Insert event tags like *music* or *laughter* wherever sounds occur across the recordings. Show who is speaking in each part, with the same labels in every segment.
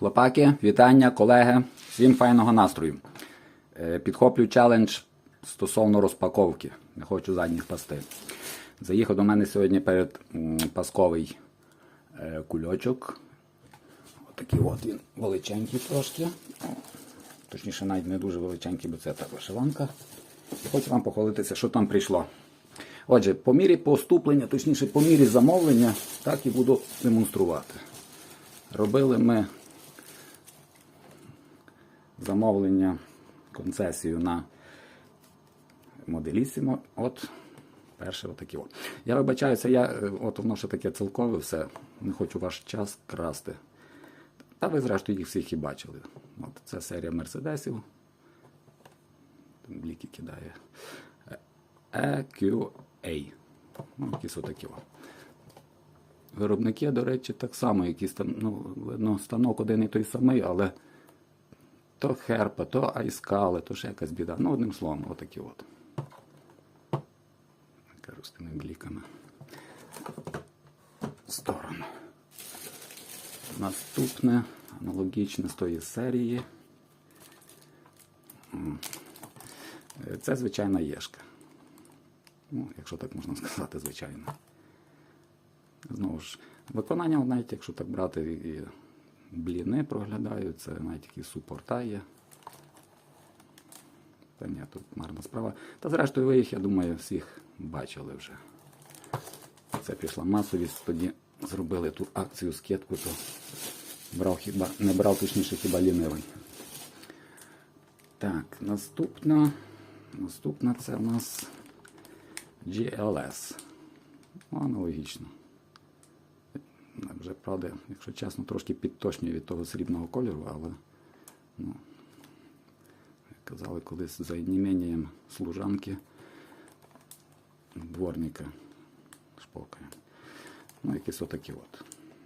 Speaker 1: Хлопаки, вітання, колеги, всім файного настрою. Е, Підхоплю челендж стосовно розпаковки. Не хочу задніх пасти. Заїхав до мене сьогодні перед пасковий е, кульочок. Отакий от він величенький трошки. Точніше, навіть не дуже величенький, бо це та вишиванка. Хочу вам похвалитися, що там прийшло. Отже, по мірі поступлення, точніше, по мірі замовлення, так і буду демонструвати. Робили ми замовлення, концесію на моделісімо. От перше отакі. От. Я вибачаюся, я, е, от воно ще таке цілкове все. Не хочу ваш час красти. Та ви, зрештою, їх всіх і бачили. От це серія мерседесів. Бліки кидає. EQA. Ну, якісь отакі. Виробники, до речі, так само, якісь там, ну, станок один і той самий, але то Херпа, то Айскале, то ще якась біда. Ну, одним словом, отакі от. Кажу з тими бліками. Сторону. Наступне аналогічне з тої серії. Це звичайна єшка. Ну, якщо так можна сказати, звичайно. Знову ж, виконання, навіть якщо так брати, і бліни проглядаються, навіть якісь супорта є. Та ні, тут марна справа. Та зрештою ви їх, я думаю, всіх бачили вже. Це пішла масовість, тоді зробили ту акцію скидку, то брав хіба, не брав точніше хіба лінивий. Так, наступна. Наступна це у нас GLS. Аналогічно. Вже, правда, якщо чесно, трошки підточнює від того срібного кольору, але ну, казали колись за іменем служанки дворника шпокає. Ну, якісь отакі от.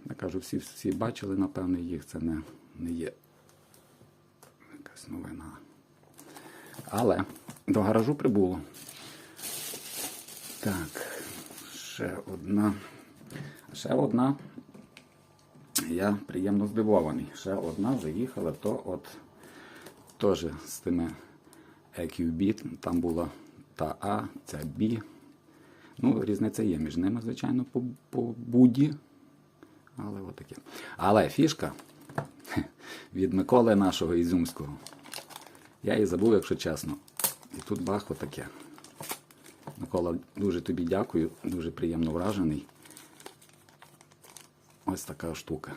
Speaker 1: Я кажу, всі, всі бачили, напевне, їх це не, не є якась новина. Але до гаражу прибуло. Так, ще одна. Ще одна. Я приємно здивований. Ще одна заїхала, то от теж з тими EQB, там була та А, ця B. Ну, різниця є між ними, звичайно, по, по буді. Але отаке. Але фішка *laughs* від Миколи нашого Ізюмського. Я її забув, якщо чесно. І тут бах отаке. Микола, дуже тобі дякую, дуже приємно вражений. Ось така штука.